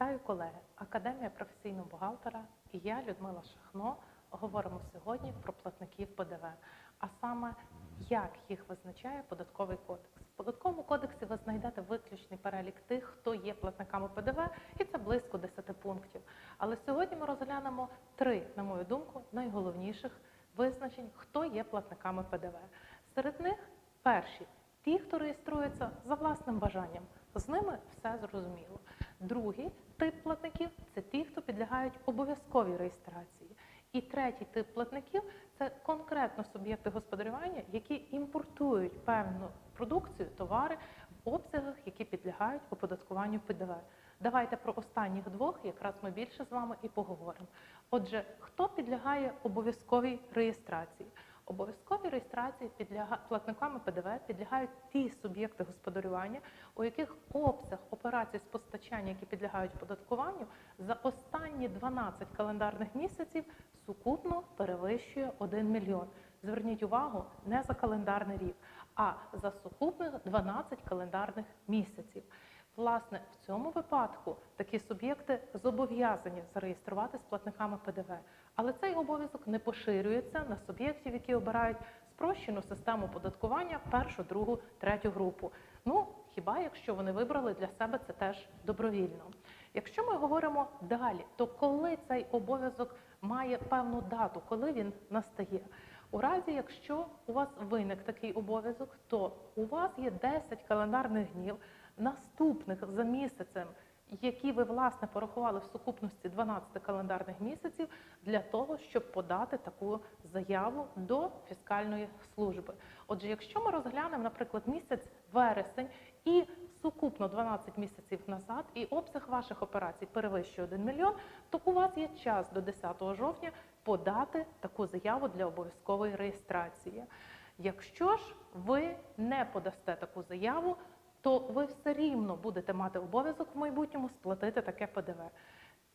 Вітаю колеги! Академія професійного бухгалтера і я, Людмила Шахно, говоримо сьогодні про платників ПДВ, а саме як їх визначає податковий кодекс. В податковому кодексі ви знайдете виключний перелік тих, хто є платниками ПДВ, і це близько 10 пунктів. Але сьогодні ми розглянемо три, на мою думку, найголовніших визначень, хто є платниками ПДВ. Серед них перші ті, хто реєструється за власним бажанням. З ними все зрозуміло. Другий тип платників це ті, хто підлягають обов'язковій реєстрації. І третій тип платників це конкретно суб'єкти господарювання, які імпортують певну продукцію, товари в обсягах, які підлягають оподаткуванню ПДВ. Давайте про останніх двох якраз ми більше з вами і поговоримо. Отже, хто підлягає обов'язковій реєстрації? Обов'язковій реєстрації підляга... платниками ПДВ підлягають ті суб'єкти господарювання, у яких обсяг операцій з постачання, які підлягають податкуванню, за останні 12 календарних місяців сукупно перевищує 1 мільйон. Зверніть увагу, не за календарний рік, а за сукупних 12 календарних місяців. Власне, в цьому випадку такі суб'єкти зобов'язані зареєструвати з платниками ПДВ, але цей обов'язок не поширюється на суб'єктів, які обирають спрощену систему податкування першу, другу, третю групу. Ну хіба якщо вони вибрали для себе це теж добровільно? Якщо ми говоримо далі, то коли цей обов'язок має певну дату, коли він настає? У разі, якщо у вас виник такий обов'язок, то у вас є 10 календарних днів наступних за місяцем, які ви власне порахували в сукупності 12 календарних місяців, для того, щоб подати таку заяву до фіскальної служби. Отже, якщо ми розглянемо, наприклад, місяць вересень і сукупно 12 місяців назад, і обсяг ваших операцій перевищує 1 мільйон, то у вас є час до 10 жовтня подати таку заяву для обов'язкової реєстрації. Якщо ж ви не подасте таку заяву, то ви все рівно будете мати обов'язок в майбутньому сплатити таке ПДВ.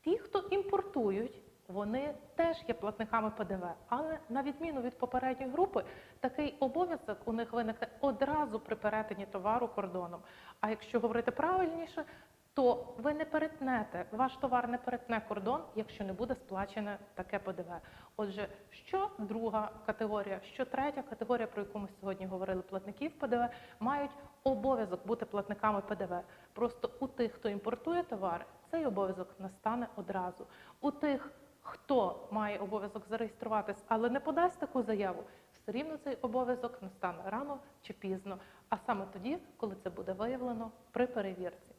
Ті, хто імпортують, вони теж є платниками ПДВ, але на відміну від попередньої групи, такий обов'язок у них виникне одразу при перетині товару кордоном. А якщо говорити правильніше, то ви не перетнете, ваш товар не перетне кордон, якщо не буде сплачене таке ПДВ. Отже, що друга категорія, що третя категорія, про яку ми сьогодні говорили, платників ПДВ, мають обов'язок бути платниками ПДВ. Просто у тих, хто імпортує товари, цей обов'язок настане одразу. У тих, хто має обов'язок зареєструватись, але не подасть таку заяву, все рівно цей обов'язок настане рано чи пізно, а саме тоді, коли це буде виявлено при перевірці.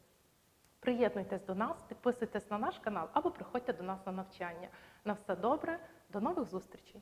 Приєднуйтесь до нас, підписуйтесь на наш канал або приходьте до нас на навчання. На все добре, до нових зустрічей!